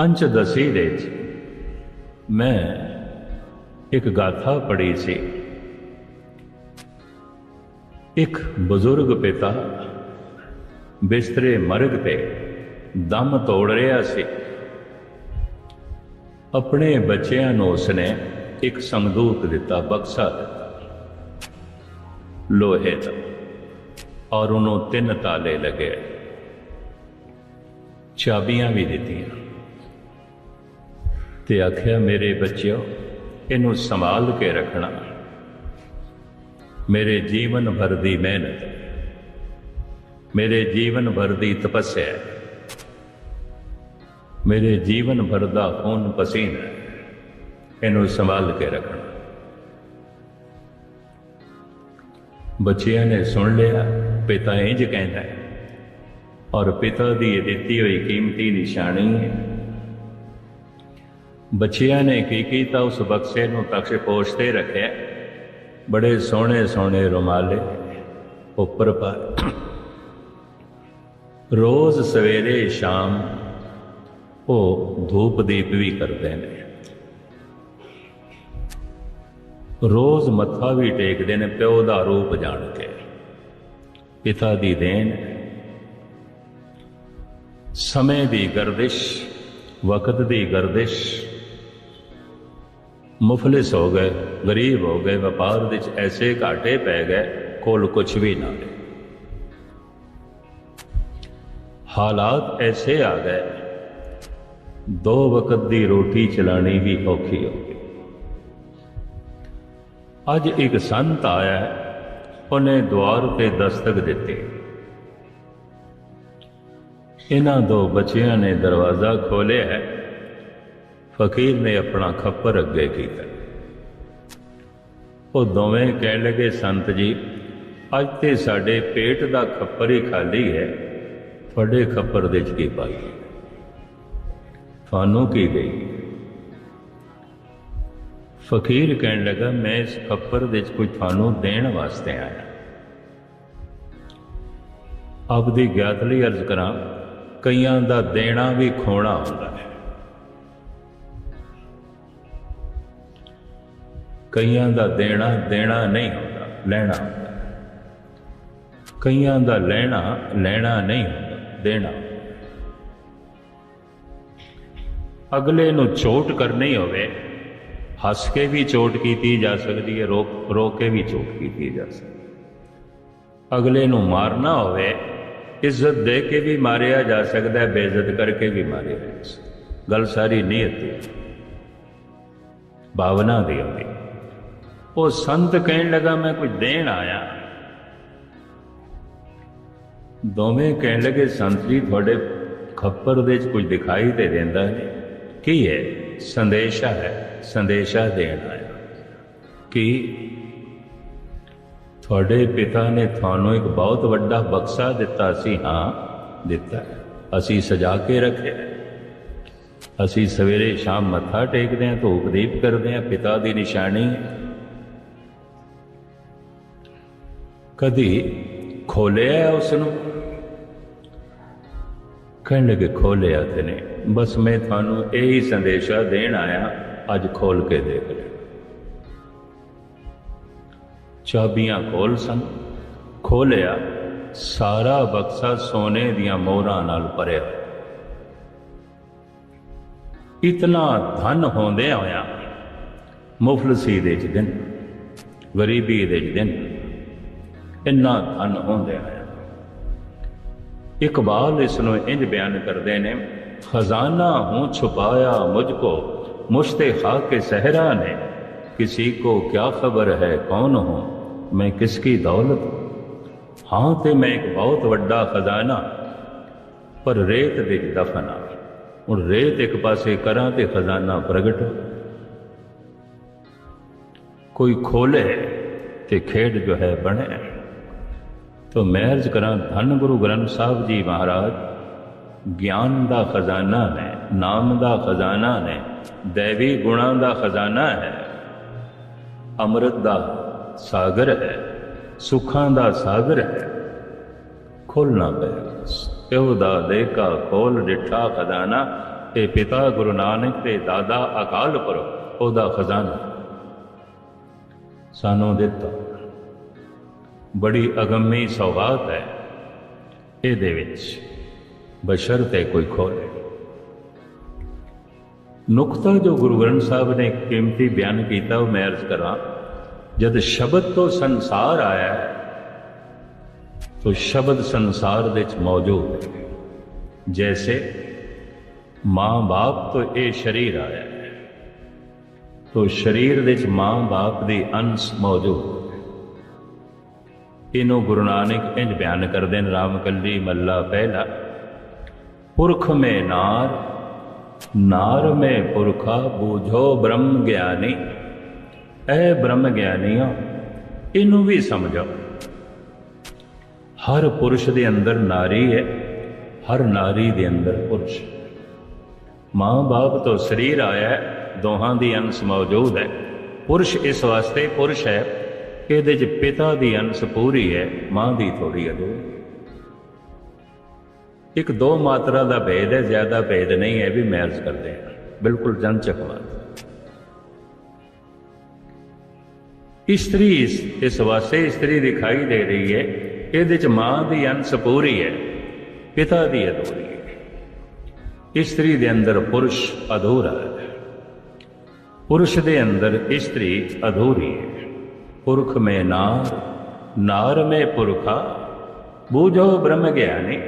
ਅੰਚ ਦਸੀ ਦੇ ਵਿੱਚ। ਮੈਂ ਇੱਕ ਗਾਥਾ ਪੜ੍ਹੀ ਸੀ। ਇੱਕ ਬਜ਼ੁਰਗ ਪਿਤਾ ਬਿਸਤਰੇ ਮਰਗ ਤੇ ਦਮ ਤੋੜ ਰਿਹਾ ਸੀ। ਆਪਣੇ ਬੱਚਿਆਂ ਨੂੰ ਉਸਨੇ ਇੱਕ ਸੰਦੂਕ ਦਿੱਤਾ ਬਕਸਾ। ਦਿੱਤਾ ਲੋਹੇ ਦਾ ਔਰ ਉਹਨੂੰ ਤਿੰਨ ਤਾਲੇ ਲੱਗੇ। ਚਾਬੀਆਂ ਵੀ ਦਿੱਤੀਆਂ। ਤੇ ਆਖਿਆ, ਮੇਰੇ ਬੱਚਿਓ, ਇਹਨੂੰ ਸੰਭਾਲ ਕੇ ਰੱਖਣਾ। ਮੇਰੇ ਜੀਵਨ ਭਰ ਦੀ ਮਿਹਨਤ, ਮੇਰੇ ਜੀਵਨ ਭਰ ਦੀ ਤਪੱਸਿਆ, ਮੇਰੇ ਜੀਵਨ ਭਰ ਦਾ ਖੂਨ ਪਸੀਨਾ, ਇਹਨੂੰ ਸੰਭਾਲ ਕੇ ਰੱਖਣਾ। ਬੱਚਿਆਂ ਨੇ ਸੁਣ ਲਿਆ, ਪਿਤਾ ਇੰਜ ਕਹਿੰਦਾ ਔਰ ਪਿਤਾ ਦੀ ਇਹ ਦਿੱਤੀ ਹੋਈ ਕੀਮਤੀ ਨਿਸ਼ਾਨੀ ਹੈ ਬੱਚਿਆਂ ਨੇ ਕੀ ਕੀਤਾ? ਉਸ ਬਕਸੇ ਨੂੰ ਤਖਸ਼ ਪੋਸ਼ਤੇ ਰੱਖਿਆ। ਬੜੇ ਸੋਹਣੇ ਸੋਹਣੇ ਰੁਮਾਲੇ ਉੱਪਰ ਪਾ ਰੋਜ਼ ਸਵੇਰੇ ਸ਼ਾਮ ਉਹ ਧੂਪ ਦੀਪ ਵੀ ਕਰਦੇ ਨੇ। ਰੋਜ਼ ਮੱਥਾ ਵੀ ਟੇਕਦੇ ਨੇ, ਪਿਓ ਦਾ ਰੂਪ ਜਾਣ ਕੇ। ਪਿਤਾ ਦੀ ਦੇਣ। ਸਮੇਂ ਦੀ ਗਰਦਿਸ਼, ਵਕਤ ਦੀ ਗਰਦਿਸ਼। ਮੁਫਲਿਸ ਹੋ ਗਏ, ਗਰੀਬ ਹੋ ਗਏ, ਵਪਾਰ ਵਿੱਚ ਐਸੇ ਘਾਟੇ ਪੈ ਗਏ, ਕੋਲ ਕੁਝ ਵੀ ਨਾ ਰਹੇ। ਹਾਲਾਤ ਐਸੇ ਆ ਗਏ, ਦੋ ਵਕਤ ਦੀ ਰੋਟੀ ਚਲਾਣੀ ਵੀ ਔਖੀ ਹੋ ਗਈ। ਅੱਜ ਇੱਕ ਸੰਤ ਆਇਆ, ਉਹਨੇ ਦੁਆਰ ਤੇ ਦਸਤਕ ਦਿੱਤੀ। ਇਹਨਾਂ ਦੋ ਬੱਚਿਆਂ ਨੇ ਦਰਵਾਜ਼ਾ ਖੋਲ੍ਹਿਆ ਹੈ। ਫਕੀਰ ਨੇ ਆਪਣਾ ਖੱਪਰ ਅੱਗੇ ਕੀਤਾ। ਉਹ ਦੋਵੇਂ ਕਹਿਣ ਲੱਗੇ, ਸੰਤ ਜੀ, ਅੱਜ ਤੇ ਸਾਡੇ ਪੇਟ ਦਾ ਖੱਪਰ ਹੀ ਖਾਲੀ ਹੈ। ਤੁਹਾਡੇ ਖੱਪਰ ਦੇ ਚ ਕੀ ਪਾਈ ਤੁਹਾਨੂੰ ਕੀ ਗਈ ਫਕੀਰ ਕਹਿਣ ਲੱਗਾ, ਮੈਂ ਇਸ ਖੱਪਰ ਵਿੱਚ ਕੋਈ ਤੁਹਾਨੂੰ ਦੇਣ ਵਾਸਤੇ ਆਇਆ। ਆਪਦੀ ਗਿਆਤ ਲਈ ਅਰਜ਼ ਕਰਾਂ, ਕਈਆਂ ਦਾ ਦੇਣਾ ਵੀ ਖੋਣਾ ਹੁੰਦਾ ਹੈ। ਕਈਆਂ ਦਾ ਦੇਣਾ ਦੇਣਾ ਨਹੀਂ ਹੁੰਦਾ, ਲੈਣਾ ਕਈਆਂ ਦਾ ਲੈਣਾ ਲੈਣਾ ਨਹੀਂ ਹੁੰਦਾ, ਦੇਣਾ। ਅਗਲੇ ਨੂੰ ਚੋਟ ਕਰਨੀ ਹੋਵੇ, ਹੱਸ ਕੇ ਵੀ ਚੋਟ ਕੀਤੀ ਜਾ ਸਕਦੀ ਹੈ, ਰੋ ਰੋ ਕੇ ਵੀ ਚੋਟ ਕੀਤੀ ਜਾ ਸਕਦੀ ਅਗਲੇ ਨੂੰ ਮਾਰਨਾ ਹੋਵੇ, ਇੱਜ਼ਤ ਦੇ ਕੇ ਵੀ ਮਾਰਿਆ ਜਾ ਸਕਦਾ ਹੈ, ਬੇਇੱਜ਼ਤ ਕਰਕੇ ਵੀ ਮਾਰਿਆ ਜਾ ਸਕਦਾ ਗੱਲ ਸਾਰੀ ਨੀਅਤ ਦੀ ਭਾਵਨਾ ਦੀ ਹੁੰਦੀ ਉਹ ਸੰਤ ਕਹਿਣ ਲੱਗਾ, ਮੈਂ ਕੁਝ ਦੇਣ ਆਇਆ। ਦੋਵੇਂ ਕਹਿਣ ਲੱਗੇ, ਸੰਤ ਜੀ, ਤੁਹਾਡੇ ਖੱਪਰ ਦੇ ਵਿੱਚ ਕੁਝ ਦਿਖਾਈ ਤੇ ਦਿੰਦਾ ਹੈ। ਕੀ ਹੈ? ਸੰਦੇਸ਼ਾ ਹੈ, ਸੰਦੇਸ਼ਾ ਦੇਣ ਆਇਆ। ਕਿ? ਤੁਹਾਡੇ ਪਿਤਾ ਨੇ ਤੁਹਾਨੂੰ ਇੱਕ ਬਹੁਤ ਵੱਡਾ ਬਕਸਾ ਦਿੱਤਾ ਸੀ। ਹਾਂ, ਦਿੱਤਾ ਅਸੀਂ ਸਜਾ ਕੇ ਰੱਖਿਆ ਅਸੀਂ ਸਵੇਰੇ ਸ਼ਾਮ ਮੱਥਾ ਟੇਕਦੇ ਹਾਂ, ਧੂਪ ਦੀਪ ਕਰਦੇ ਹਾਂ, ਪਿਤਾ ਦੀ ਨਿਸ਼ਾਨੀ ਕਦੀ ਖੋਲਿਆ ਉਸ ਨੂੰ ਕਹਿਣ ਲੱਗੇ, ਖੋਲਿਆ ਤੇ ਨੇ ਬਸ ਮੈਂ ਤੁਹਾਨੂੰ ਇਹੀ ਸੰਦੇਸ਼ਾ ਦੇਣ ਆਇਆ, ਅੱਜ ਖੋਲ ਕੇ ਦੇਖ ਲੈ। ਚਾਬੀਆਂ ਖੋਲ ਸਨ। ਖੋਲਿਆ, ਸਾਰਾ ਬਕਸਾ ਸੋਨੇ ਦੀਆਂ ਮੋਹਰਾਂ ਨਾਲ ਭਰਿਆ। ਇਤਨਾ ਧਨ ਹੁੰਦੇ ਹੋਇਆ, ਮੁਫਲਸੀ ਦੇ ਦਿਨ, ਗਰੀਬੀ ਦੇ ਦਿਨ ਇੰਨਾ ਧਨ ਹੁੰਦੇ ਹੋਇਆ ਇਕਬਾਲ ਇਸ ਨੂੰ ਇੰਜ ਬਿਆਨ ਕਰਦੇ ਨੇ ਖਜ਼ਾਨਾ ਹੂੰ ਛੁਪਾਇਆ ਮੁਝ ਕੋ ਮੁਸ਼ਤੇ ਖਾ ਕੇ सहरा ने किसी को क्या खबर है कौन हूं मैं किसकी दौलत हूं? ਹਾਂ ਤੇ ਮੈਂ ਇੱਕ ਬਹੁਤ ਵੱਡਾ ਖਜ਼ਾਨਾ ਪਰ ਰੇਤ ਦੇ ਵਿੱਚ ਦਫਨ ਆ ਹੁਣ ਰੇਤ ਇੱਕ ਪਾਸੇ ਕਰਾਂ ਤੇ ਖਜ਼ਾਨਾ ਪ੍ਰਗਟ ਹੋ ਕੋਈ ਖੋਲੇ ਤੇ ਖੇਡ ਜੋ ਹੈ ਬਣੇ ਤੋ ਮੈਂ ਅਰਜ਼ ਕਰਾਂ, ਧੰਨ ਗੁਰੂ ਗ੍ਰੰਥ ਸਾਹਿਬ ਜੀ ਮਹਾਰਾਜ। ਗਿਆਨ ਦਾ ਖਜ਼ਾਨਾ ਹੈ, ਨਾਮ ਦਾ ਖਜ਼ਾਨਾ ਹੈ, ਦੇਵੀ ਗੁਣਾਂ ਦਾ ਖਜ਼ਾਨਾ ਹੈ। ਅੰਮ੍ਰਿਤ ਦਾ ਸਾਗਰ ਹੈ, ਸੁੱਖਾਂ ਦਾ ਸਾਗਰ ਹੈ। ਖੋਲਣਾ ਪਏਗਾ ਪਿਓ ਦਾ ਦੇਖਾ ਖੋਲ, ਡਿਠਾ ਖਜ਼ਾਨਾ। ਇਹ ਪਿਤਾ ਗੁਰੂ ਨਾਨਕ ਤੇ ਦਾਦਾ ਅਕਾਲ ਪੁਰਖ, ਉਹਦਾ ਖਜ਼ਾਨਾ। ਸਾਨੂੰ ਦਿੱਤਾ। ਬੜੀ ਅਗੰਮੀ ਸੌਗਾਤ ਹੈ। ਇਹਦੇ ਵਿੱਚ ਬਸ਼ਰ ਤੇ ਕੋਈ ਖੋਲੇ ਨੁਕਤਾ ਜੋ ਗੁਰੂ ਗ੍ਰੰਥ ਸਾਹਿਬ ਨੇ ਕੀਮਤੀ ਬਿਆਨ ਕੀਤਾ, ਉਹ ਮੈਂ ਅਰਜ਼ ਕਰਾਂ, ਜਦ ਸ਼ਬਦ ਤੋਂ ਸੰਸਾਰ ਆਇਆ ਤੋ ਸ਼ਬਦ ਸੰਸਾਰ ਦੇ ਵਿੱਚ ਮੌਜੂਦ ਹੈ। ਜੈਸੇ ਮਾਂ-ਬਾਪ ਤੋਂ ਇਹ ਸਰੀਰ ਆਇਆ ਹੈ, ਤੋ ਸਰੀਰ ਦੇ ਵਿੱਚ ਮਾਂ-ਬਾਪ ਦੀ ਅੰਸ਼ ਮੌਜੂਦ ਇਹਨੂੰ ਗੁਰੂ ਨਾਨਕ ਇੰਜ ਬਿਆਨ ਕਰਦੇ ਨੇ, ਰਾਮ ਕੱਲੀ ਮੱਲਾ ਪਹਿਲਾ। ਪੁਰਖ ਮੇ ਨਾਰ ਨਾਰ ਮੇ ਪੁਰਖਾ ਬੂਝੋ ਬ੍ਰਹਮ ਗਿਆਨੀ। ਐ ਬ੍ਰਹਮ ਗਿਆਨੀਆਂ, ਇਹਨੂੰ ਵੀ ਸਮਝੋ। ਹਰ ਪੁਰਸ਼ ਦੇ ਅੰਦਰ ਨਾਰੀ ਹੈ ਹਰ ਨਾਰੀ ਦੇ ਅੰਦਰ ਪੁਰਸ਼। ਮਾਂ-ਬਾਪ ਤੋਂ ਸਰੀਰ ਆਇਆ, ਦੋਹਾਂ ਦੀ ਅੰਸ਼ ਮੌਜੂਦ ਹੈ। ਪੁਰਸ਼ ਇਸ ਵਾਸਤੇ ਪੁਰਸ਼ ਹੈ। ਇਹਦੇ 'ਚ ਪਿਤਾ ਦੀ ਅੰਸ਼ ਪੂਰੀ ਹੈ, ਮਾਂ ਦੀ ਥੋੜੀ ਅਧੂਰੀ ਇੱਕ ਦੋ ਮਾਤਰਾ ਦਾ ਭੇਦ ਹੈ, ਜ਼ਿਆਦਾ ਭੇਦ ਨਹੀਂ ਹੈ ਵੀ ਮੈਰਜ਼ ਕਰਦੇ ਹਾਂ। ਬਿਲਕੁਲ ਜਨਚਕ ਬਾਤ। ਇਸਤਰੀ ਇਸ ਇਸ ਵਾਸਤੇ ਇਸਤਰੀ ਦਿਖਾਈ ਦੇ ਰਹੀ ਹੈ, ਇਹਦੇ ਚ ਮਾਂ ਦੀ ਅੰਸ਼ ਪੂਰੀ ਹੈ, ਪਿਤਾ ਦੀ ਅਧੂਰੀ ਹੈ। ਇਸਤਰੀ ਦੇ ਅੰਦਰ ਪੁਰਸ਼ ਅਧੂਰਾ ਹੈ। ਪੁਰਸ਼ ਦੇ ਅੰਦਰ ਇਸਤਰੀ ਅਧੂਰੀ ਹੈ। ਪੁਰਖ ਮੇ ਨਾਰ ਨਾਰ ਮੇ ਪੁਰਖਾ, ਬੂਝੋ ਬ੍ਰਹਮ ਗਿਆਨੀ।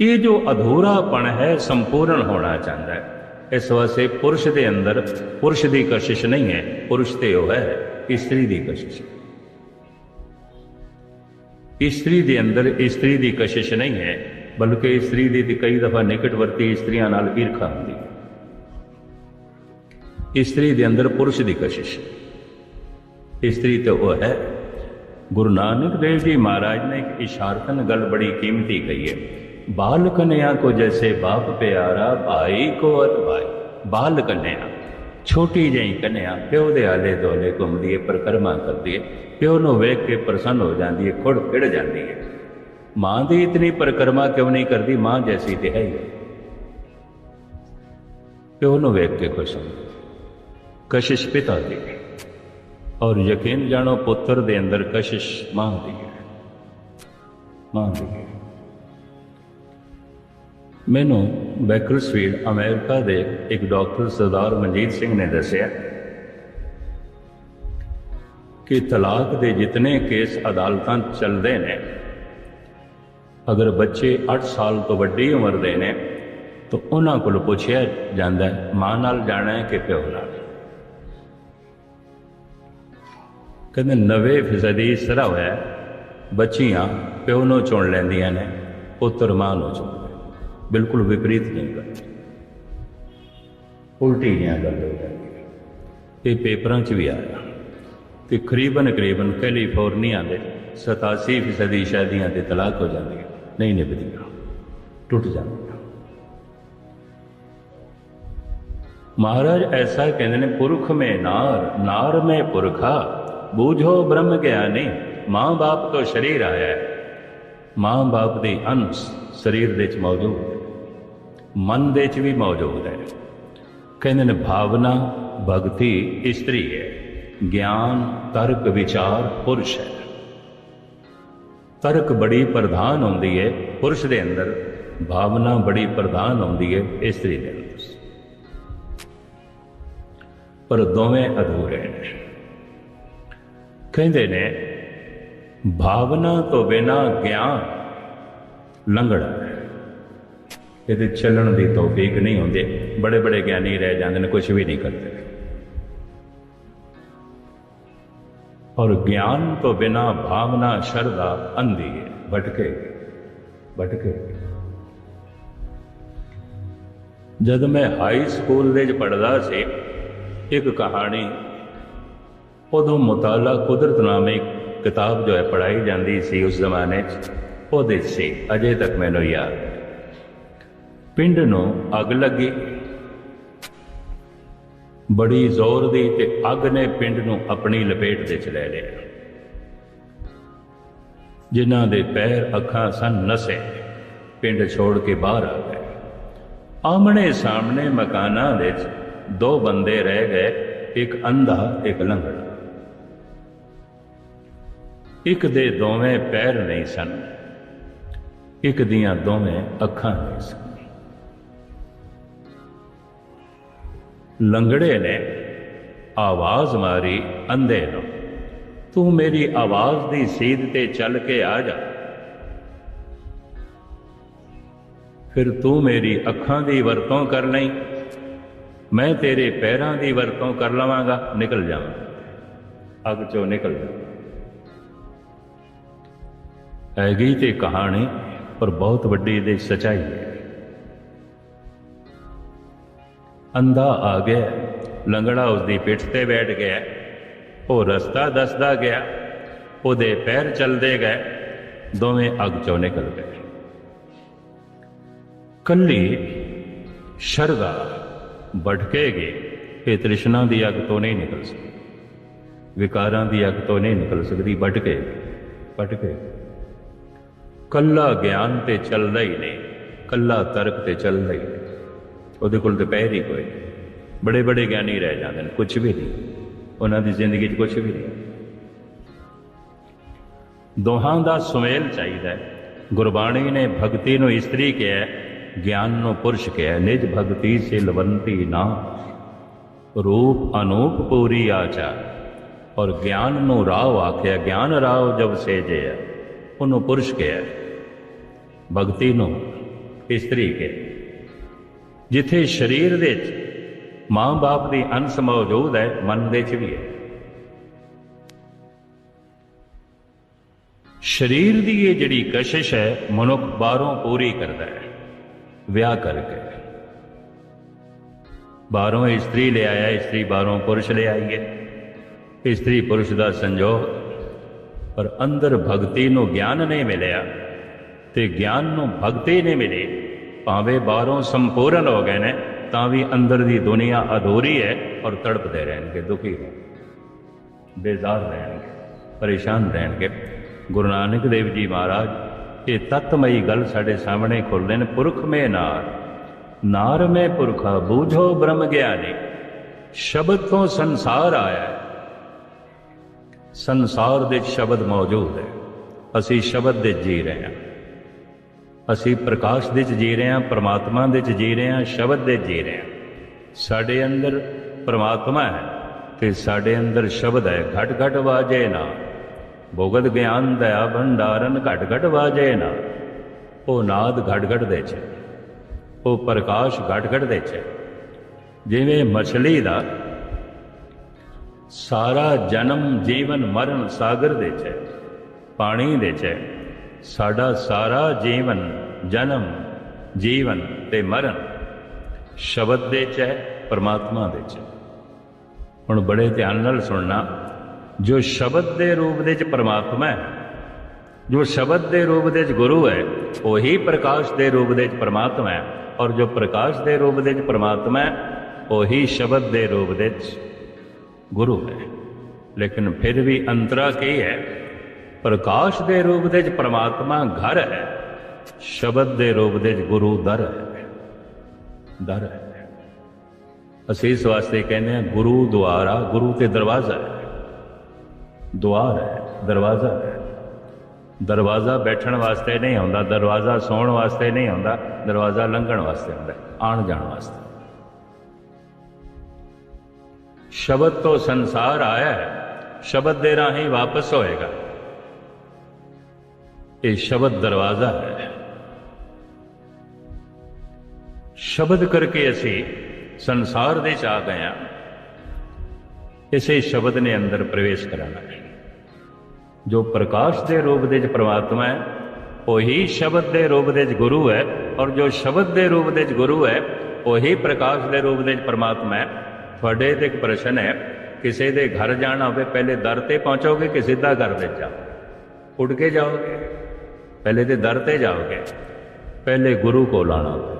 ਇਹ ਜੋ ਅਧੂਰਾਪਣ ਹੈ, ਸੰਪੂਰਨ ਹੋਣਾ ਚਾਹੁੰਦਾ ਹੈ। ਇਸ ਵਾਸਤੇ ਪੁਰਸ਼ ਦੇ ਅੰਦਰ ਪੁਰਸ਼ ਦੀ ਕਸ਼ਿਸ਼ ਨਹੀਂ ਹੈ, ਪੁਰਸ਼ ਤੇ ਉਹ ਹੈ, ਇਸਤਰੀ ਦੀ ਕਸ਼ਿਸ਼। ਇਸਤਰੀ ਦੇ ਅੰਦਰ ਇਸਤਰੀ ਦੀ ਕਸ਼ਿਸ਼ ਨਹੀਂ ਹੈ, ਬਲਕਿ ਇਸਤਰੀ ਦੀ ਕਈ ਦਫਾ ਨਿਕਟਵਰਤੀ ਇਸਤਰੀਆਂ ਨਾਲ ਈਰਖਾ ਹੁੰਦੀ ਹੈ। ਇਸਤਰੀ ਦੇ ਅੰਦਰ ਪੁਰਸ਼ ਦੀ ਕਸ਼ਿਸ਼। ਇਸਤਰੀ ਤੇ ਉਹ ਹੈ। ਗੁਰੂ ਨਾਨਕ ਦੇਵ ਜੀ ਮਹਾਰਾਜ ਨੇ ਇੱਕ ਇਸ਼ਾਰਤਨ ਗੱਲ ਬੜੀ ਕੀਮਤੀ ਕਹੀ ਹੈ। ਬਾਲ ਕਨਿਆ ਕੋ ਜੈਸੇ ਬਾਪ ਪਿਆਰਾ, ਭਾਈ ਕੋ ਅਤ ਭਾਈ। ਬਾਲ ਕਨਿਆ ਛੋਟੀ ਜਿਹੀ ਕਨਿਆ ਪਿਓ ਦੇ ਆਲੇ ਦੋਲੇ ਘੁੰਮਦੀ ਹੈ, ਪਰਕਰਮਾ ਕਰਦੀ ਹੈ। ਪਿਓ ਨੂੰ ਵੇਖ ਕੇ ਪ੍ਰਸੰਨ ਹੋ ਜਾਂਦੀ ਹੈ, ਖੁੜ ਖਿੜ ਜਾਂਦੀ ਹੈ। ਮਾਂ ਦੀ ਇਤਨੀ ਪਰਕਰਮਾ ਕਿਉਂ ਨਹੀਂ ਕਰਦੀ? ਮਾਂ ਜੈਸੀ ਤੇ ਹੈ ਪਿਓ ਨੂੰ ਵੇਖ ਕੇ ਖੁਸ਼ ਹੁੰਦੀ ਕਸ਼ਿਸ਼ ਪਿਤਾ ਦੀ। ਔਰ ਯਕੀਨ ਜਾਣੋ, ਪੁੱਤਰ ਦੇ ਅੰਦਰ ਕਸ਼ਿਸ਼ ਮਾਂ ਦੀ ਹੈ। ਮਾਂ ਦੀ ਹੈ। ਮੈਨੂੰ ਬੈਕਰਸਫੀਲਡ ਅਮਰੀਕਾ ਦੇ ਇੱਕ ਡਾਕਟਰ ਸਰਦਾਰ ਮਨਜੀਤ ਸਿੰਘ ਨੇ ਦੱਸਿਆ ਕਿ ਤਲਾਕ ਦੇ ਜਿਤਨੇ ਕੇਸ ਅਦਾਲਤਾਂ ਚੱਲਦੇ ਨੇ, ਅਗਰ ਬੱਚੇ 8 ਸਾਲ ਤੋਂ ਵੱਡੀ ਉਮਰ ਦੇ ਨੇ, ਤਾਂ ਉਹਨਾਂ ਕੋਲ ਪੁੱਛਿਆ ਜਾਂਦਾ ਮਾਂ ਨਾਲ ਜਾਣਾ ਹੈ ਕਿ ਪਿਓ ਨਾਲ? ਕਹਿੰਦੇ 90% ਸਰਾ ਹੋਇਆ ਬੱਚੀਆਂ ਪਿਓ ਨੂੰ ਚੁਣ ਲੈਂਦੀਆਂ ਨੇ, ਪੁੱਤਰ ਮਾਂ ਨੂੰ ਚੁਣਦੇ ਬਿਲਕੁਲ ਵਿਪਰੀਤ ਨਹੀਂ ਕਰਦੇ ਉਲਟੀ ਜਿਹਾ ਗੱਲ ਹੋ ਜਾਂਦੀ ਇਹ ਪੇਪਰਾਂ 'ਚ ਵੀ ਆਇਆ ਕਿ ਕਰੀਬਨ ਕਰੀਬਨ ਕੈਲੀਫੋਰਨੀਆ ਦੇ 87% ਸ਼ਾਦੀਆਂ ਤੇ ਤਲਾਕ ਹੋ ਜਾਂਦੀਆਂ। ਨਹੀਂ ਨਿਭਦੀਆਂ। ਟੁੱਟ ਜਾਂਦੀਆਂ। ਮਹਾਰਾਜ ਐਸਾ ਕਹਿੰਦੇ ਨੇ, ਪੁਰਖ ਮੇ ਨਾਰ ਨਾਰ ਮੇ ਪੁਰਖਾ ਬੂਝੋ ਬ੍ਰਹਮ ਗਿਆਨੀ ਮਾਂ ਬਾਪ ਤੋਂ ਸ਼ਰੀਰ ਆਇਆ ਹੈ। ਮਾਂ ਬਾਪ ਦੇ ਅੰਸ਼ ਸਰੀਰ ਦੇ ਵਿੱਚ ਮੌਜੂਦ ਹੈ। ਮਨ ਦੇ ਵਿੱਚ ਵੀ ਮੌਜੂਦ ਹੈ। ਕਹਿੰਦੇ ਨੇ, ਭਾਵਨਾ, ਭਗਤੀ ਇਸਤਰੀ ਹੈ। ਗਿਆਨ, ਤਰਕ, ਵਿਚਾਰ ਪੁਰਸ਼ ਹੈ। ਤਰਕ ਬੜੀ ਪ੍ਰਧਾਨ ਹੁੰਦੀ ਹੈ ਪੁਰਸ਼ ਦੇ ਅੰਦਰ, ਭਾਵਨਾ ਬੜੀ ਪ੍ਰਧਾਨ ਹੁੰਦੀ ਹੈ ਇਸਤਰੀ ਦੇ ਅੰਦਰ। ਪਰ ਦੋਵੇਂ ਅਧੂਰੇ ਨੇ। ਕਹਿੰਦੇ ਨੇ, ਭਾਵਨਾ ਤੋਂ ਬਿਨਾ ਗਿਆਨ ਲੰਘਣਾ ਇਹਦੇ ਚੱਲਣ ਦੀ ਤੌਫੀਕ ਨਹੀਂ ਹੁੰਦੀ। ਬੜੇ ਬੜੇ ਗਿਆਨੀ ਰਹਿ ਜਾਂਦੇ ਨੇ ਕੁਝ ਵੀ ਨਹੀਂ ਕਰਦੇ। ਔਰ ਗਿਆਨ ਤੋਂ ਬਿਨਾ ਭਾਵਨਾ, ਸ਼ਰਧਾ ਅੰਧੀ ਹੈ, ਭਟਕੇ ਭਟਕੇ ਜਦ ਮੈਂ ਹਾਈ ਸਕੂਲ ਦੇ ਵਿੱਚ ਪੜ੍ਹਦਾ ਸੀ, ਇੱਕ ਕਹਾਣੀ ਉਦੋਂ ਮੁਤਾਲਾ ਕੁਦਰਤ ਨਾਮੇ ਕਿਤਾਬ ਜੋ ਹੈ ਪੜਾਈ ਜਾਂਦੀ ਸੀ ਉਸ ਜ਼ਮਾਨੇ 'ਚ, ਉਹਦੇ 'ਚ ਸੀ, ਅਜੇ ਤੱਕ ਮੈਨੂੰ ਯਾਦ। ਪਿੰਡ ਨੂੰ ਅੱਗ ਲੱਗੀ। ਬੜੀ ਜ਼ੋਰ ਦੀ ਤੇ ਅੱਗ ਨੇ ਪਿੰਡ ਨੂੰ ਆਪਣੀ ਲਪੇਟ ਵਿੱਚ ਲੈ ਲਿਆ। ਜਿਨ੍ਹਾਂ ਦੇ ਪੈਰ ਅੱਖਾਂ ਸਨ ਨਸੇ, ਪਿੰਡ ਛੋੜ ਕੇ ਬਾਹਰ ਆ ਗਏ। ਆਮਣੇ ਸਾਹਮਣੇ ਮਕਾਨਾਂ ਵਿੱਚ ਦੋ ਬੰਦੇ ਰਹਿ ਗਏ, ਇੱਕ ਅੰਧਾ, ਇੱਕ ਲੰਗੜਾ। ਇੱਕ ਦੇ ਦੋਵੇਂ ਪੈਰ ਨਹੀਂ ਸਨ, ਇੱਕ ਦੀਆਂ ਦੋਵੇਂ ਅੱਖਾਂ ਨਹੀਂ ਸਨ। ਲੰਗੜੇ ਨੇ ਆਵਾਜ਼ ਮਾਰੀ ਅੰਧੇ ਨੂੰ, ਤੂੰ ਮੇਰੀ ਆਵਾਜ਼ ਦੀ ਸੀਧ ਤੇ ਚੱਲ ਕੇ ਆ ਜਾ। ਫਿਰ ਤੂੰ ਮੇਰੀ ਅੱਖਾਂ ਦੀ ਵਰਤੋਂ ਕਰ ਲਈ, ਮੈਂ ਤੇਰੇ ਪੈਰਾਂ ਦੀ ਵਰਤੋਂ ਕਰ ਲਵਾਂਗਾ, ਨਿਕਲ ਜਾਵਾਂ ਅੱਗ ਚੋਂ ਨਿਕਲ ਜਾ। ਹੈਗੀ ਤੇ ਕਹਾਣੀ ਪਰ ਬਹੁਤ ਵੱਡੀ ਇਹਦੇ ਸਚਾਈ ਹੈ। ਅੰਧਾ ਆ ਗਿਆ, ਲੰਗੜਾ ਉਸ ਦੀ ਪਿੱਠ ਤੇ ਬੈਠ ਗਿਆ, ਉਹ ਰਸਤਾ ਦੱਸਦਾ ਗਿਆ, ਉਹਦੇ ਪੈਰ ਚੱਲਦੇ ਗਏ, ਦੋਵੇਂ ਅੱਗ ਚੋਂ ਨਿਕਲ ਗਏ। ਕੱਲੀ ਸ਼ਰਗਾ ਭਟਕੇਗੀ ਇਹ ਤ੍ਰਿਸ਼ਨਾ ਦੀ ਅੱਗ ਤੋਂ ਨਹੀਂ ਨਿਕਲ ਸਕਦੀ, ਵਿਕਾਰਾਂ ਦੀ ਅੱਗ ਤੋਂ ਨਹੀਂ ਨਿਕਲ ਸਕਦੀ, ਭਟਕੇ ਭਟਕੇ। ਕੱਲਾ ਗਿਆਨ ਤੇ ਚੱਲਦਾ ਹੀ ਨਹੀਂ, ਕੱਲਾ ਤਰਕ ਤੇ ਚੱਲਦਾ ਹੀ ਨਹੀਂ। ਉਹਦੇ ਕੋਲ ਦੁਪਹਿਰ ਹੀ ਕੋਈ ਬੜੇ ਬੜੇ ਗਿਆਨੀ ਰਹਿ ਜਾਂਦੇ ਨੇ ਕੁਝ ਵੀ ਨਹੀਂ। ਉਹਨਾਂ ਦੀ ਜ਼ਿੰਦਗੀ 'ਚ ਕੁਝ ਵੀ ਨਹੀਂ। ਦੋਹਾਂ ਦਾ ਸੁਮੇਲ ਚਾਹੀਦਾ ਹੈ। ਗੁਰਬਾਣੀ ਨੇ ਭਗਤੀ ਨੂੰ ਇਸਤਰੀ ਕਿਹਾ ਗਿਆਨ ਨੂੰ ਪੁਰਸ਼ ਕਿਹਾ ਹੈ। ਨਿਜ ਭਗਤੀ ਸੇ ਲਵੰਤੀ ਨਾ। ਰੂਪ ਅਨੂਪ ਪੂਰੀ ਆਚਾ ਔਰ ਗਿਆਨ ਨੂੰ ਰਾਵ ਆਖਿਆ, ਗਿਆਨ ਰਾਵ ਜਬ ਸੇਜਿਆ। ਉਹਨੂੰ ਪੁਰਸ਼ ਕਿਹਾ ਹੈ। ਭਗਤੀ ਨੂੰ ਇਸਤਰੀ ਜਿੱਥੇ ਸਰੀਰ ਦੇ ਵਿੱਚ ਮਾਂ-ਬਾਪ ਦੀ ਅੰਸ਼ ਮੌਜੂਦ ਹੈ, ਮਨ ਦੇ ਵਿੱਚ ਵੀ ਹੈ। ਸਰੀਰ ਦੀ ਇਹ ਜਿਹੜੀ ਕਸ਼ਿਸ਼ ਹੈ, ਮਨੁੱਖ ਬਾਹਰੋਂ ਪੂਰੀ ਕਰਦਾ ਹੈ, ਵਿਆਹ ਕਰਕੇ। ਬਾਹਰੋਂ ਇਸਤਰੀ ਲੈ ਆਇਆ ਇਸਤਰੀ ਬਾਹਰੋਂ ਪੁਰਸ਼ ਲੈ ਆਈ ਹੈ। ਇਸਤਰੀ ਪੁਰਸ਼ ਦਾ ਸੰਜੋਗ, ਪਰ ਅੰਦਰ ਭਗਤੀ ਨੂੰ ਗਿਆਨ ਨਹੀਂ ਮਿਲਿਆ। ਤੇ ਗਿਆਨ ਨੂੰ ਭਗਤੀ ਨਹੀਂ ਮਿਲੀ। ਭਾਵੇਂ ਬਾਹਰੋਂ ਸੰਪੂਰਨ ਹੋ ਗਏ ਨੇ, ਤਾਂ ਵੀ ਅੰਦਰ ਦੀ ਦੁਨੀਆ ਅਧੂਰੀ ਹੈ ਔਰ ਤੜਪਦੇ ਰਹਿਣਗੇ, ਦੁਖੀ ਹੈ ਬੇਜ਼ਾਰ ਰਹਿਣਗੇ, ਪਰੇਸ਼ਾਨ ਰਹਿਣਗੇ। ਗੁਰੂ ਨਾਨਕ ਦੇਵ ਜੀ ਮਹਾਰਾਜ, ਇਹ ਤਤਮਈ ਗੱਲ ਸਾਡੇ ਸਾਹਮਣੇ ਖੁੱਲਦੇ ਨੇ, ਪੁਰਖ ਮੇ ਨਾਰ। ਨਾਰ ਮੇ ਪੁਰਖਾ, ਬੂਝੋ ਬ੍ਰਹਮ ਗਿਆਨੀ। ਸ਼ਬਦ ਤੋਂ ਸੰਸਾਰ ਆਇਆ ਹੈ। ਸੰਸਾਰ ਦੇ ਸ਼ਬਦ ਮੌਜੂਦ ਹੈ। ਅਸੀਂ ਸ਼ਬਦ ਦੇ ਜੀ ਰਹੇ ਹਾਂ। ਅਸੀਂ ਪ੍ਰਕਾਸ਼ ਦੇ ਵਿੱਚ ਜੀ ਰਹੇ ਹਾਂ, ਪ੍ਰਮਾਤਮਾ ਦੇ ਚ ਜੀ ਰਹੇ ਹਾਂ, ਸ਼ਬਦ ਦੇ ਜੀ ਰਹੇ ਹਾਂ। ਸਾਡੇ ਅੰਦਰ ਪ੍ਰਮਾਤਮਾ ਹੈ ਤੇ ਸਾਡੇ ਅੰਦਰ ਸ਼ਬਦ ਹੈ ਘਟ ਘਟ ਵਾਜੇ ਨਾ। ਭੋਗਤ ਗਿਆਨ ਦਇਆ ਭੰਡਾਰਨ ਘਟ ਘਟ ਵਾਜੇ ਨਾ। ਉਹ ਨਾਦ ਘਟ ਘਟ ਦੇ ਚ ਉਹ ਪ੍ਰਕਾਸ਼ ਘਟ ਘਟ ਦੇ ਚ ਜਿਵੇਂ ਮਛਲੀ ਦਾ ਸਾਰਾ ਜਨਮ ਜੀਵਨ ਮਰਨ ਸਾਗਰ ਦੇ ਚ ਪਾਣੀ ਦੇ ਚ ਸਾਡਾ ਸਾਰਾ ਜੀਵਨ ਜਨਮ, ਜੀਵਨ ਤੇ ਮਰਨ। ਸ਼ਬਦ ਦੇ ਚ ਹੈ, ਪਰਮਾਤਮਾ ਦੇ ਚ। ਹੈ। ਹੁਣ ਬੜੇ ਧਿਆਨ ਨਾਲ ਸੁਣਨਾ, ਜੋ ਸ਼ਬਦ ਦੇ ਰੂਪ ਦੇ ਚ ਪਰਮਾਤਮਾ ਹੈ, ਜੋ ਸ਼ਬਦ ਦੇ ਰੂਪ ਦੇ ਚ ਗੁਰੂ ਹੈ, ਉਹੀ ਪ੍ਰਕਾਸ਼ ਦੇ ਰੂਪ ਦੇ ਚ ਪਰਮਾਤਮਾ ਹੈ, ਔਰ ਜੋ ਪ੍ਰਕਾਸ਼ ਦੇ ਰੂਪ ਦੇ ਚ ਪਰਮਾਤਮਾ ਹੈ, ਉਹੀ ਸ਼ਬਦ ਦੇ ਰੂਪ ਦੇ ਚ ਗੁਰੂ ਹੈ। ਲੇਕਿਨ ਫਿਰ ਵੀ ਅੰਤਰਾ ਕੀ ਹੈ? ਪ੍ਰਕਾਸ਼ ਦੇ ਰੂਪ ਦੇ ਚ ਪ੍ਰਮਾਤਮਾ ਘਰ ਹੈ ਸ਼ਬਦ ਦੇ ਰੂਪ ਦੇ ਚ ਗੁਰੂ ਦਰ ਹੈ ਦਰ ਹੈ। ਅਸੀਂ ਇਸ ਵਾਸਤੇ ਕਹਿੰਦੇ ਹਾਂ ਗੁਰੂ ਦੁਆਰਾ ਗੁਰੂ ਤੇ ਦਰਵਾਜ਼ਾ ਹੈ। ਦੁਆਰ ਹੈ ਦਰਵਾਜ਼ਾ ਹੈ। ਦਰਵਾਜ਼ਾ ਬੈਠਣ ਵਾਸਤੇ ਨਹੀਂ ਹੁੰਦਾ ਦਰਵਾਜ਼ਾ ਸੌਣ ਵਾਸਤੇ ਨਹੀਂ ਹੁੰਦਾ ਦਰਵਾਜ਼ਾ ਲੰਘਣ ਵਾਸਤੇ ਹੁੰਦਾ ਹੈ, ਆਉਣ ਜਾਣ ਵਾਸਤੇ। ਸ਼ਬਦ ਤੋਂ ਸੰਸਾਰ ਆਇਆ ਹੈ ਸ਼ਬਦ ਦੇ ਰਾਹੀਂ ਵਾਪਸ ਹੋਏਗਾ। ਇਹ ਸ਼ਬਦ ਦਰਵਾਜ਼ਾ ਹੈ। ਸ਼ਬਦ ਕਰਕੇ ਅਸੀਂ ਸੰਸਾਰ ਦੇ ਚ ਆ ਗਏ ਹਾਂ। ਇਸੇ ਸ਼ਬਦ ਨੇ ਅੰਦਰ ਪ੍ਰਵੇਸ਼ ਕਰਾਣਾ ਹੈ। ਜੋ ਪ੍ਰਕਾਸ਼ ਦੇ ਰੂਪ ਦੇ ਵਿੱਚ ਪ੍ਰਮਾਤਮਾ ਹੈ, ਉਹੀ ਸ਼ਬਦ ਦੇ ਰੂਪ ਦੇ ਚ ਗੁਰੂ ਹੈ ਔਰ ਜੋ ਸ਼ਬਦ ਦੇ ਰੂਪ ਦੇ ਵਿੱਚ ਗੁਰੂ ਹੈ, ਉਹੀ ਪ੍ਰਕਾਸ਼ ਦੇ ਰੂਪ ਦੇ ਚ ਪ੍ਰਮਾਤਮਾ ਹੈ। ਤੁਹਾਡੇ ਤੇ ਇੱਕ ਪ੍ਰਸ਼ਨ ਹੈ, ਕਿਸੇ ਦੇ ਘਰ ਜਾਣਾ ਹੋਵੇ, ਪਹਿਲੇ ਦਰ ਤੇ ਪਹੁੰਚੋਗੇ ਕਿ ਸਿੱਧਾ ਘਰ ਵਿੱਚ ਜਾਓ ਉੱਡ ਕੇ ਜਾਓਗੇ? ਪਹਿਲੇ ਤੇ ਦਰ ਤੇ ਜਾਓਗੇ ਪਹਿਲੇ ਗੁਰੂ ਕੋਲ ਆਣਾ ਪਏਗਾ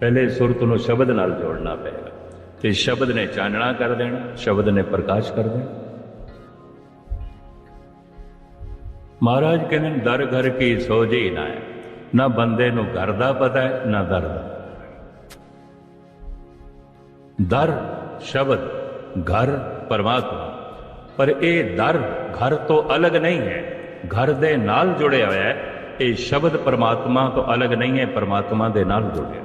ਪਹਿਲੇ ਸੁਰਤ ਨੂੰ ਸ਼ਬਦ ਨਾਲ ਜੋੜਨਾ ਪਏਗਾ ਤੇ ਸ਼ਬਦ ਨੇ ਚਾਨਣਾ ਕਰ ਦੇਣਾ ਸ਼ਬਦ ਨੇ ਪ੍ਰਕਾਸ਼ ਕਰ ਦੇਣਾ। ਮਹਾਰਾਜ ਕਹਿੰਦੇ ਨੇ, ਦਰ ਘਰ ਕੀ ਸੋਝੀ ਨਾ ਹੈ। ਨਾ ਬੰਦੇ ਨੂੰ ਘਰ ਦਾ ਪਤਾ ਹੈ ਨਾ ਦਰ ਦਾ ਦਰ ਸ਼ਬਦ ਘਰ ਪਰਮਾਤਮਾ। ਪਰ ਇਹ ਦਰ ਘਰ ਤੋਂ ਅਲੱਗ ਨਹੀਂ ਹੈ। ਘਰ ਦੇ ਨਾਲ ਜੁੜਿਆ ਹੋਇਆ ਹੈ, ਇਹ ਸ਼ਬਦ ਪਰਮਾਤਮਾ ਤੋਂ ਅਲੱਗ ਨਹੀਂ ਹੈ, ਪਰਮਾਤਮਾ ਦੇ ਨਾਲ ਜੁੜਿਆ।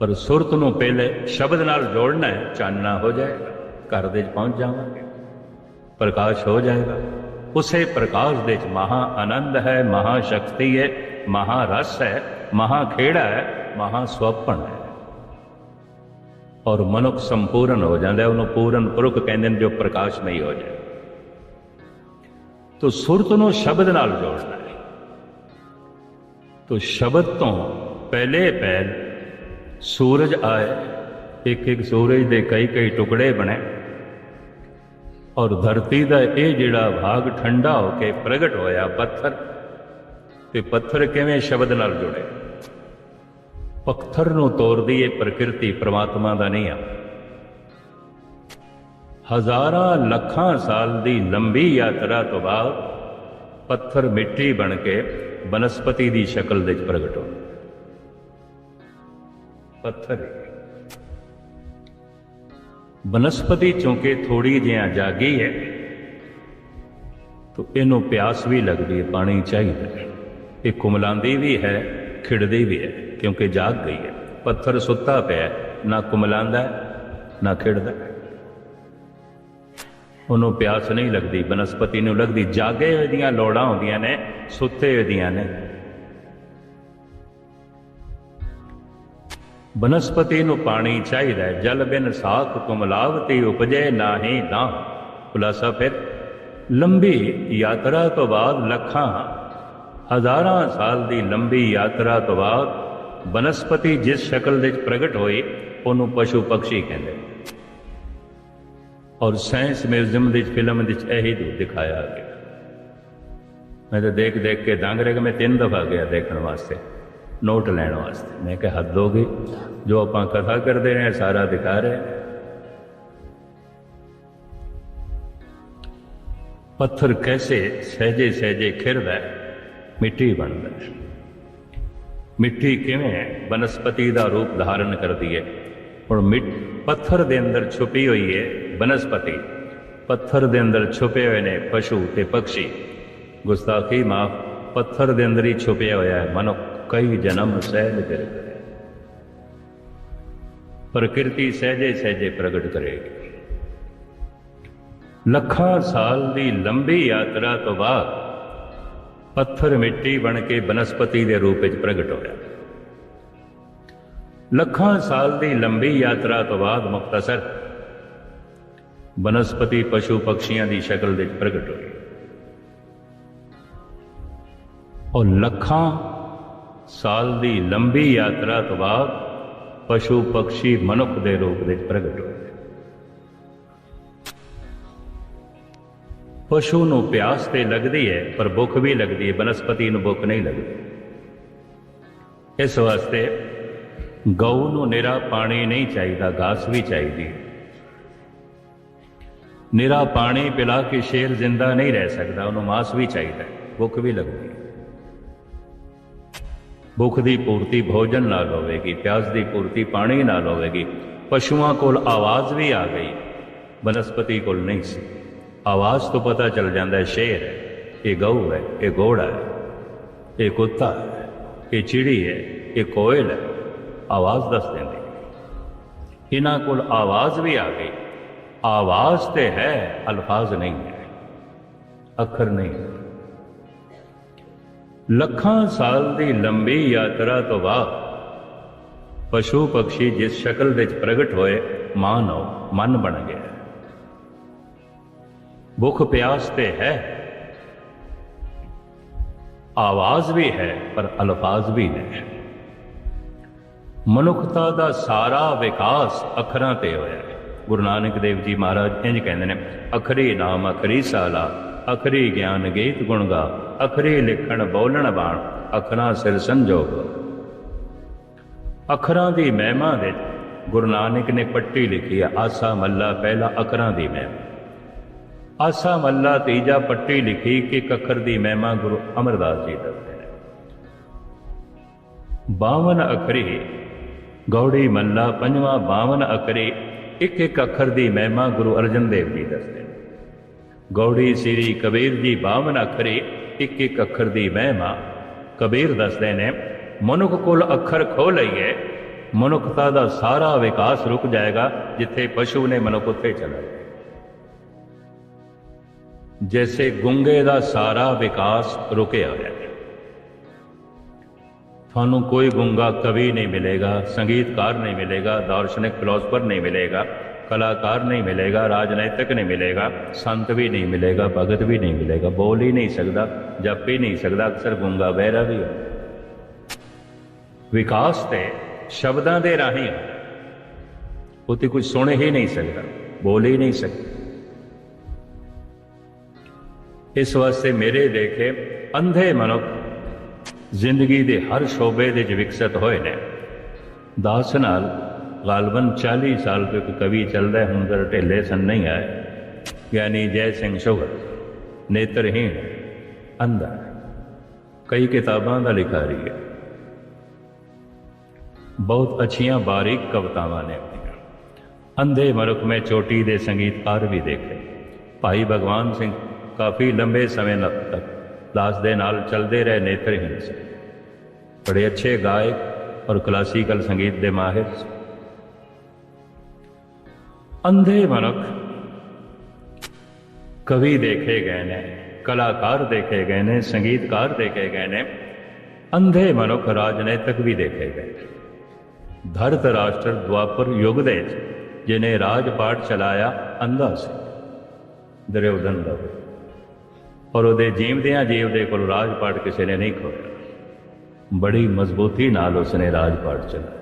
ਪਰ ਸੁਰਤ ਨੂੰ ਪਹਿਲੇ ਸ਼ਬਦ ਨਾਲ ਜੋੜਨਾ ਹੈ, ਚਾਨਣਾ ਹੋ ਜਾਏਗਾ, ਘਰ ਦੇ ਵਿੱਚ ਪਹੁੰਚ ਜਾਵਾਂਗੇ। ਪ੍ਰਕਾਸ਼ ਹੋ ਜਾਏਗਾ। ਉਸੇ ਪ੍ਰਕਾਸ਼ ਦੇ ਵਿੱਚ ਮਹਾ ਆਨੰਦ ਹੈ, ਮਹਾ ਸ਼ਕਤੀ ਹੈ, ਮਹਾ ਰਸ ਹੈ, ਮਹਾ ਖੇੜਾ ਹੈ, ਮਹਾ ਸਵਪਨ ਹੈ। ਔਰ ਮਨੁੱਖ ਸੰਪੂਰਨ ਹੋ ਜਾਂਦਾ ਹੈ, ਉਹਨੂੰ ਪੂਰਨ ਪੁਰਖ ਕਹਿੰਦੇ ਨੇ ਜੋ ਪ੍ਰਕਾਸ਼ਮਈ ਹੋ ਜਾਏ। ਤੋ ਸੁਰਤ ਨੂੰ ਸ਼ਬਦ ਨਾਲ ਜੋੜਨਾ ਹੈ। ਤੋ ਸ਼ਬਦ ਤੋਂ ਪਹਿਲੇ ਪਹਿਲ ਸੂਰਜ ਆਏ, ਇੱਕ ਇੱਕ ਸੂਰਜ ਦੇ ਕਈ ਕਈ ਟੁਕੜੇ ਬਣੇ। ਔਰ ਧਰਤੀ ਦਾ ਇਹ ਜਿਹੜਾ ਭਾਗ ਠੰਡਾ ਹੋ ਕੇ ਪ੍ਰਗਟ ਹੋਇਆ ਪੱਥਰ, ਤੇ ਪੱਥਰ ਕਿਵੇਂ ਸ਼ਬਦ ਨਾਲ ਜੁੜੇ? ਪੱਥਰ ਨੂੰ ਤੋੜਦੀ ਇਹ ਪ੍ਰਕਿਰਤੀ ਪ੍ਰਮਾਤਮਾ ਦਾ ਨਹੀਂ ਆ। ਹਜ਼ਾਰਾਂ ਲੱਖਾਂ ਸਾਲ ਦੀ ਲੰਬੀ ਯਾਤਰਾ ਤੋਂ ਬਾਅਦ ਪੱਥਰ ਮਿੱਟੀ ਬਣ ਕੇ ਬਨਸਪਤੀ ਦੀ ਸ਼ਕਲ ਵਿੱਚ ਪ੍ਰਗਟ ਹੋ ਪੱਥਰ ਬਨਸਪਤੀ ਚੁੰਕੇ ਥੋੜੀ ਜਿਹਾ ਜਾਗੀ ਹੈ, ਤਾਂ ਇਹਨੂੰ ਪਿਆਸ ਵੀ ਲੱਗਦੀ ਹੈ, ਪਾਣੀ ਚਾਹੀਦਾ ਇਹ ਕੁਮਲਾਂਦੀ ਵੀ ਹੈ, ਖਿੜਦੀ ਵੀ ਹੈ, ਕਿਉਂਕਿ ਜਾਗ ਗਈ ਹੈ। ਪੱਥਰ ਸੁੱਤਾ ਪਿਆ ਨਾ ਕੁਮਲਾਂਦਾ, ਨਾ ਖਿੜਦਾ। ਉਹਨੂੰ ਪਿਆਸ ਨਹੀਂ ਲੱਗਦੀ, ਬਨਸਪਤੀ ਨੂੰ ਲੱਗਦੀ। ਜਾਗੇ ਹੋਏ ਦੀਆਂ ਲੋੜਾਂ ਹੁੰਦੀਆਂ ਨੇ, ਸੁੱਤੇ ਹੋਏ ਦੀਆਂ ਨੇ। ਬਨਸਪਤੀ ਨੂੰ ਪਾਣੀ ਚਾਹੀਦਾ ਹੈ। ਜਲ ਬਿਨ ਸਾਖ ਕੁਮਲਾਵਤੀ ਉਪਜੇ ਨਾਹੀ ਨਾ ਖੁਲਾਸਾ ਫਿਰ, ਲੰਬੀ ਯਾਤਰਾ ਤੋਂ ਬਾਅਦ ਲੱਖਾਂ, ਹਜ਼ਾਰਾਂ ਸਾਲ ਦੀ ਲੰਬੀ ਯਾਤਰਾ ਤੋਂ ਬਾਅਦ ਬਨਸਪਤੀ ਜਿਸ ਸ਼ਕਲ ਵਿੱਚ ਪ੍ਰਗਟ ਹੋਈ, ਉਹਨੂੰ ਪਸ਼ੂ ਪਕਸ਼ੀ ਕਹਿੰਦੇ ਨੇ। ਔਰ ਸਾਇੰਸ ਮਿਊਜ਼ੀਅਮ ਦੀ ਫਿਲਮ ਵਿੱਚ ਇਹੀ ਦੂ ਦਿਖਾਇਆ ਗਿਆ। ਮੈਂ ਤਾਂ ਦੇਖ ਦੇਖ ਕੇ ਦੰਗ ਰਹਿ ਗਿਆ। ਮੈਂ ਤਿੰਨ ਦਫਾ ਗਿਆ ਦੇਖਣ ਵਾਸਤੇ, ਨੋਟ ਲੈਣ ਵਾਸਤੇ। ਮੈਂ ਕਿਹਾ, ਹੱਦ ਹੋ ਗਈ। ਜੋ ਆਪਾਂ ਕਥਾ ਕਰਦੇ ਰਹੇ ਸਾਰਾ ਦਿਖਾ ਰਹੇ ਪੱਥਰ ਕੈਸੇ ਸਹਜੇ ਸਹਜੇ ਖਿਰਦਾ ਮਿੱਟੀ ਬਣਦਾ ਮਿੱਟੀ ਕਿਵੇਂ ਹੈ? ਬਨਸਪਤੀ ਦਾ ਰੂਪ ਧਾਰਨ ਕਰਦੀ ਹੈ। ਹੁਣ ਮਿੱਟ ਪੱਥਰ ਦੇ ਅੰਦਰ ਛੁਪੀ ਹੋਈ ਹੈ। ਬਨਸਪਤੀ, ਪੱਥਰ ਦੇ ਅੰਦਰ ਛੁਪੇ ਹੋਏ ਨੇ ਪਸ਼ੂ ਤੇ ਪੰਛੀ। ਗੁਸਤਾਖੀ ਮਾਫ, ਪੱਥਰ ਦੇ ਅੰਦਰ ਹੀ ਛੁਪਿਆ ਹੋਇਆ ਹੈ ਮਨੁੱਖ, ਕਈ ਜਨਮ ਸਹਿਜ ਕਰੇ। ਪ੍ਰਕਿਰਤੀ ਸਹਿਜੇ ਸਹਿਜੇ ਪ੍ਰਗਟ ਕਰੇਗੀ। ਲੱਖਾਂ ਸਾਲ ਦੀ ਲੰਬੀ ਯਾਤਰਾ ਤੋਂ ਬਾਅਦ ਪੱਥਰ ਮਿੱਟੀ ਬਣ ਕੇ ਬਨਸਪਤੀ ਦੇ ਰੂਪ ਵਿੱਚ ਪ੍ਰਗਟ ਹੋਇਆ। ਲੱਖਾਂ ਸਾਲ ਦੀ ਲੰਬੀ ਯਾਤਰਾ ਤੋਂ ਬਾਅਦ ਮੁਖਤਸਰ ਬਨਸਪਤੀ ਪਸ਼ੂ ਪਕਸ਼ੀਆਂ ਦੀ ਸ਼ਕਲ ਵਿੱਚ ਪ੍ਰਗਟ ਹੋਈ। ਔਰ ਲੱਖਾਂ ਸਾਲ ਦੀ ਲੰਬੀ ਯਾਤਰਾ ਤੋਂ ਬਾਅਦ ਪਸ਼ੂ ਪਕਸ਼ੀ ਮਨੁੱਖ ਦੇ ਰੂਪ ਵਿੱਚ ਪ੍ਰਗਟ ਹੋਏ। ਪਸ਼ੂ ਨੂੰ ਪਿਆਸ ਤੇ ਲੱਗਦੀ ਹੈ, ਪਰ ਭੁੱਖ ਵੀ ਲੱਗਦੀ ਹੈ, ਬਨਸਪਤੀ ਨੂੰ ਭੁੱਖ ਨਹੀਂ ਲੱਗਦੀ। ਇਸ ਵਾਸਤੇ ਗਊ ਨੂੰ ਨਿਰਾ ਪਾਣੀ ਨਹੀਂ ਚਾਹੀਦਾ, ਘਾਸ ਵੀ ਚਾਹੀਦੀ ਹੈ। ਨਿਰਾ ਪਾਣੀ ਪਿਲਾ ਕੇ ਸ਼ੇਰ ਜ਼ਿੰਦਾ ਨਹੀਂ ਰਹਿ ਸਕਦਾ, ਉਹਨੂੰ ਮਾਸ ਵੀ ਚਾਹੀਦਾ ਭੁੱਖ ਵੀ ਲੱਗਦੀ ਹੈ। ਭੁੱਖ ਦੀ ਪੂਰਤੀ ਭੋਜਨ ਨਾਲ ਹੋਵੇਗੀ, ਪਿਆਸ ਦੀ ਪੂਰਤੀ ਪਾਣੀ ਨਾਲ ਹੋਵੇਗੀ। ਪਸ਼ੂਆਂ ਕੋਲ ਆਵਾਜ਼ ਵੀ ਆ ਗਈ, ਬਨਸਪਤੀ ਕੋਲ ਨਹੀਂ ਸੀ। ਆਵਾਜ਼ ਤੋਂ ਪਤਾ ਚੱਲ ਜਾਂਦਾ ਹੈ, ਸ਼ੇਰ ਹੈ, ਇਹ ਗਊ ਹੈ, ਇਹ ਘੋੜਾ ਹੈ, ਇਹ ਕੁੱਤਾ ਹੈ, ਇਹ ਚਿੜੀ ਹੈ, ਇਹ ਕੋਇਲ ਹੈ। ਆਵਾਜ਼ ਦੱਸ ਦਿੰਦੀ ਇਹਨਾਂ ਕੋਲ ਆਵਾਜ਼ ਵੀ ਆ ਗਈ ਆਵਾਜ਼ ਤੇ ਹੈ, ਅਲਫਾਜ਼ ਨਹੀਂ ਹੈ, ਅੱਖਰ ਨਹੀਂ। ਹੈ ਲੱਖਾਂ ਸਾਲ ਦੀ ਲੰਬੀ ਯਾਤਰਾ ਤੋਂ ਬਾਅਦ ਪਸ਼ੂ ਪਕਸ਼ੀ ਜਿਸ ਸ਼ਕਲ ਵਿੱਚ ਪ੍ਰਗਟ ਹੋਏ, ਮਾਨਵ ਮਨ ਬਣ ਗਿਆ। ਭੁੱਖ ਪਿਆਸ ਤੇ ਹੈ, ਆਵਾਜ਼ ਵੀ ਹੈ, ਪਰ ਅਲਫਾਜ਼ ਵੀ ਨਹੀਂ ਮਨੁੱਖਤਾ ਦਾ ਸਾਰਾ ਵਿਕਾਸ ਅੱਖਰਾਂ ਤੇ ਹੋਇਆ। ਗੁਰੂ ਨਾਨਕ ਦੇਵ ਜੀ ਮਹਾਰਾਜ ਇੰਜ ਕਹਿੰਦੇ ਨੇ, ਅਖਰੀ ਨਾਮ, ਅਖਰੀ ਸਾਲਾ, ਅਖਰੀ ਗਿਆਨ ਗੀਤ ਗੁਣ ਗਾ, ਅਖਰੀ ਲਿਖਣ ਬੋਲਣ ਬਾਣ, ਅੱਖਰਾਂ ਸਿਰ ਸੰਜੋਗ। ਅੱਖਰਾਂ ਦੀ ਮਹਿਮਾ ਦੇ ਗੁਰੂ ਨਾਨਕ ਨੇ ਪੱਟੀ ਲਿਖੀ ਹੈ ਆਸਾ ਮੱਲਾ, ਪਹਿਲਾ ਅੱਖਰਾਂ ਦੀ ਮਹਿਮਾ। ਆਸਾ ਮੱਲਾ ਤੀਜਾ ਪੱਟੀ ਲਿਖੀ ਕਿ ਇੱਕ ਅੱਖਰ ਦੀ ਮਹਿਮਾ ਗੁਰੂ ਅਮਰਦਾਸ ਜੀ ਦੱਸਦੇ ਨੇ। 52 ਅੱਖਰੀ, ਗੌੜੀ ਮੱਲਾ, ਪੰਜਵਾਂ 52 ਅੱਖਰੀ ਇੱਕ ਇੱਕ ਅੱਖਰ ਦੀ ਮਹਿਮਾ ਗੁਰੂ ਅਰਜਨ ਦੇਵ ਜੀ ਦੱਸਦੇ ਨੇ। ਗੌੜੀ ਸ੍ਰੀ ਕਬੀਰ ਜੀ 52 ਅੱਖਰੀ ਇੱਕ ਇੱਕ ਅੱਖਰ ਦੀ ਮਹਿਮਾ ਕਬੀਰ ਦੱਸਦੇ ਨੇ, ਮਨੁੱਖ ਕੋਲ ਅੱਖਰ ਖੋ ਲਈਏ, ਮਨੁੱਖਤਾ ਦਾ ਸਾਰਾ ਵਿਕਾਸ ਰੁਕ ਜਾਏਗਾ ਜਿੱਥੇ ਪਸ਼ੂ ਨੇ ਮਨੁੱਖ ਉੱਥੇ ਚਲਾ ਜਾਏ ਜੈਸੇ ਗੁੰਗੇ ਦਾ ਸਾਰਾ ਵਿਕਾਸ ਰੁਕਿਆ ਹੋਇਆ ਤੁਹਾਨੂੰ ਕੋਈ ਗੁੰਗਾ ਕਵੀ ਨਹੀਂ ਮਿਲੇਗਾ, ਸੰਗੀਤਕਾਰ ਨਹੀਂ ਮਿਲੇਗਾ, ਦਾਰਸ਼ਨਿਕ ਫਿਲਾਸਫਰ ਨਹੀਂ ਮਿਲੇਗਾ, ਕਲਾਕਾਰ ਨਹੀਂ ਮਿਲੇਗਾ, ਰਾਜਨੀਤਿਕ ਨਹੀਂ ਮਿਲੇਗਾ, ਸੰਤ ਵੀ ਨਹੀਂ ਮਿਲੇਗਾ, ਭਗਤ ਵੀ ਨਹੀਂ ਮਿਲੇਗਾ, ਬੋਲ ਹੀ ਨਹੀਂ ਸਕਦਾ, ਜਪ ਹੀ ਨਹੀਂ ਸਕਦਾ, ਅਕਸਰ ਗੁੰਗਾ ਬਹਿਰਾ ਵੀ ਹੈ। ਵਿਕਾਸ ਤੇ ਸ਼ਬਦਾਂ ਦੇ ਰਾਹੀਂ ਉਹ ਤੇ ਕੁਝ ਸੁਣ ਹੀ ਨਹੀਂ ਸਕਦਾ, ਬੋਲ ਹੀ ਨਹੀਂ ਸਕਦਾ। ਇਸ ਵਾਸਤੇ ਮੇਰੇ ਦੇਖੇ ਅੰਧੇ ਮਨੁੱਖ ਜ਼ਿੰਦਗੀ ਦੇ ਹਰ ਸ਼ੋਬੇ ਦੇ ਵਿੱਚ ਵਿਕਸਿਤ ਹੋਏ ਨੇ। ਦਾਸ ਨਾਲ ਗਾਲਬਨ 40 ਸਾਲ ਤੋਂ ਇੱਕ ਕਵੀ ਚੱਲਦਾ ਹੈ, ਹੁਣ ਦਰ ਢਿੱਲੇ ਸਨ ਨਹੀਂ ਆਏ। ਯਾਨੀ ਜੈ ਸਿੰਘ ਸ਼ੋਗਰ ਨੇਤਰਹੀਣ ਅੰਧਾ ਕਈ ਕਿਤਾਬਾਂ ਦਾ ਲਿਖਾਰੀ ਹੈ। ਬਹੁਤ ਅੱਛੀਆਂ ਬਾਰੀਕ ਕਵਿਤਾਵਾਂ ਨੇ ਆਪਣੀਆਂ। ਅੰਧੇ ਮਨੁੱਖ ਮੈਂ ਚੋਟੀ ਦੇ ਸੰਗੀਤਕਾਰ ਵੀ ਦੇਖੇ। ਭਾਈ ਭਗਵਾਨ ਸਿੰਘ ਕਾਫੀ ਲੰਬੇ ਸਮੇਂ ਤੱਕ ਦਾਸ ਦੇ ਨਾਲ ਚੱਲਦੇ ਰਹੇ ਨੇਤਰਹੀਨ ਸੀ। ਬੜੇ ਅੱਛੇ ਗਾਇਕ ਔਰ ਕਲਾਸੀਕਲ ਸੰਗੀਤ ਦੇ ਮਾਹਿਰ ਸੀ। ਅੰਧੇ ਮਨੁੱਖ ਕਵੀ ਦੇਖੇ ਗਏ ਨੇ, ਕਲਾਕਾਰ ਦੇਖੇ ਗਏ ਨੇ, ਸੰਗੀਤਕਾਰ ਦੇਖੇ ਗਏ ਨੇ। ਅੰਧੇ ਮਨੁੱਖ ਰਾਜਨੀਤਿਕ ਵੀ ਦੇਖੇ ਗਏ। ਨੇ ਧਰਤ ਰਾਸ਼ਟਰ ਦੁਆਪਰ ਯੁੱਗ ਦੇ ਜਿਹਨੇ ਰਾਜ ਪਾਠ ਚਲਾਇਆ, ਅੰਧਾ ਸੀ। ਦਰਿਉਦਨ ਦਾ ਔਰ ਉਹਦੇ ਜੀਵਦਿਆਂ ਜੀਵ ਕੋਲ ਰਾਜ ਪਾਟ ਕਿਸੇ ਨੇ ਨਹੀਂ ਖੋਇਆ ਬੜੀ ਮਜ਼ਬੂਤੀ ਨਾਲ ਉਸਨੇ ਰਾਜ ਪਾਟ ਚਲਾਇਆ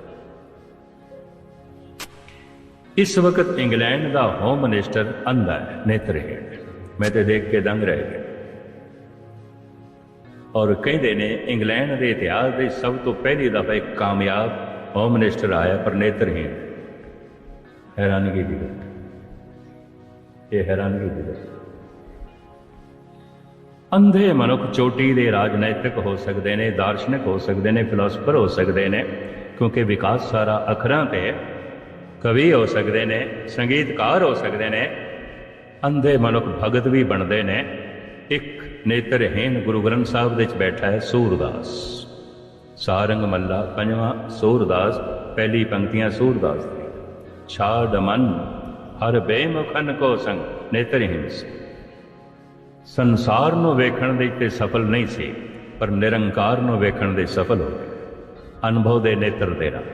ਇਸ ਵਕਤ ਇੰਗਲੈਂਡ ਦਾ ਹੋਮ ਮਿਨਿਸਟਰ ਅੰਧਾ ਹੈ ਨੇਤਰਹੀਣ ਮੈਂ ਤੇ ਦੇਖ ਕੇ ਦੰਗ ਰਹਿ ਗਿਆ। ਔਰ ਕਹਿੰਦੇ ਨੇ, ਇੰਗਲੈਂਡ ਦੇ ਇਤਿਹਾਸ ਦੇ ਸਭ ਤੋਂ ਪਹਿਲੀ ਦਫਾ ਇੱਕ ਕਾਮਯਾਬ ਹੋਮ ਮਿਨਿਸਟਰ ਆਇਆ, ਪਰ ਨੇਤਰਹੀਣ ਹੈਰਾਨਗੀ ਦੀ ਗੱਲ। ਇਹ ਹੈਰਾਨਗੀ ਦੀ ਗੱਲ। ਅੰਧੇ ਮਨੁੱਖ ਚੋਟੀ ਦੇ ਰਾਜਨੀਤਿਕ ਹੋ ਸਕਦੇ ਨੇ, ਦਾਰਸ਼ਨਿਕ ਹੋ ਸਕਦੇ ਨੇ, ਫਿਲਾਸਫਰ ਹੋ ਸਕਦੇ ਨੇ, ਕਿਉਂਕਿ ਵਿਕਾਸ ਸਾਰਾ ਅੱਖਰਾਂ ਤੇ ਕਵੀ ਹੋ ਸਕਦੇ ਨੇ, ਸੰਗੀਤਕਾਰ ਹੋ ਸਕਦੇ ਨੇ, ਅੰਧੇ ਮਨੁੱਖ ਭਗਤ ਵੀ ਬਣਦੇ ਨੇ। ਇੱਕ ਨੇਤਰਹੀਣ ਗੁਰੂ ਗ੍ਰੰਥ ਸਾਹਿਬ ਦੇ ਵਿੱਚ ਬੈਠਾ ਹੈ ਸੂਰਦਾਸ। ਸਾਰੰਗ ਮੱਲਾ ਪੰਜਵਾਂ ਸੂਰਦਾਸ, ਪਹਿਲੀ ਪੰਕਤੀਆਂ ਸੂਰਦਾਸ ਦੀ ਛਾੜ ਮਨ, ਹਰ ਬੇਮੁਖਨ ਕੋ ਸੰਗ, ਨੇਤਰਹੀਣ ਸੀ ਸੰਸਾਰ ਨੂੰ ਵੇਖਣ ਦੇ ਤੇ ਸਫਲ ਨਹੀਂ ਸੀ, ਪਰ ਨਿਰੰਕਾਰ ਨੂੰ ਵੇਖਣ ਦੇ ਸਫਲ ਹੋ ਗਏ। ਅਨੁਭਵ ਦੇ ਨੇਤਰ ਦੇ ਨਾਲ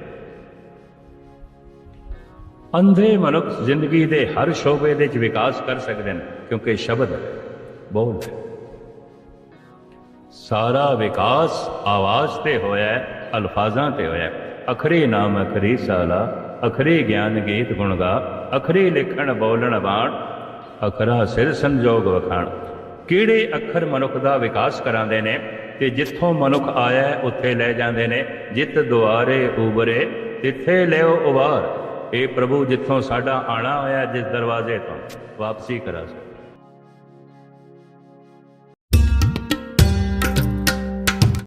ਅੰਧੇ ਮਨੁੱਖ ਜ਼ਿੰਦਗੀ ਦੇ ਹਰ ਸ਼ੋਬੇ ਦੇ ਵਿੱਚ ਵਿਕਾਸ ਕਰ ਸਕਦੇ ਨੇ, ਕਿਉਂਕਿ ਸ਼ਬਦ ਹੈ ਬੋਲ ਹੈ ਸਾਰਾ ਵਿਕਾਸ ਆਵਾਜ਼ ਤੇ ਹੋਇਆ ਹੈ, ਅਲਫਾਜ਼ਾਂ ਤੇ ਹੋਇਆ ਹੈ। ਅਖਰੀ ਨਾਮ, ਅਖਰੀ ਸਾਲਾ, ਅਖਰੀ ਗਿਆਨ ਗੀਤ ਗੁਣਗਾ ਅਖਰੀ ਲਿਖਣ, ਬੋਲਣ, ਬਾਣ, ਅਖਰਾ ਸਿਰ ਸੰਜੋਗ ਵਖਾਣ। ਕਿਹੜੇ ਅੱਖਰ ਮਨੁੱਖ ਦਾ ਵਿਕਾਸ ਕਰਾਉਂਦੇ ਨੇ ਤੇ ਜਿੱਥੋਂ ਮਨੁੱਖ ਆਇਆ ਉੱਥੇ ਲੈ ਜਾਂਦੇ ਨੇ। ਜਿੱਤ ਦੁਆਰੇ ਉਬਰੇ, ਤਿੱਥੇ ਲਿਓ ਉਵਾਰ ਇਹ ਪ੍ਰਭੂ ਜਿੱਥੋਂ ਸਾਡਾ ਆਣਾ ਹੋਇਆ, ਜਿਸ ਦਰਵਾਜ਼ੇ ਤੋਂ ਵਾਪਸੀ ਕਰਾ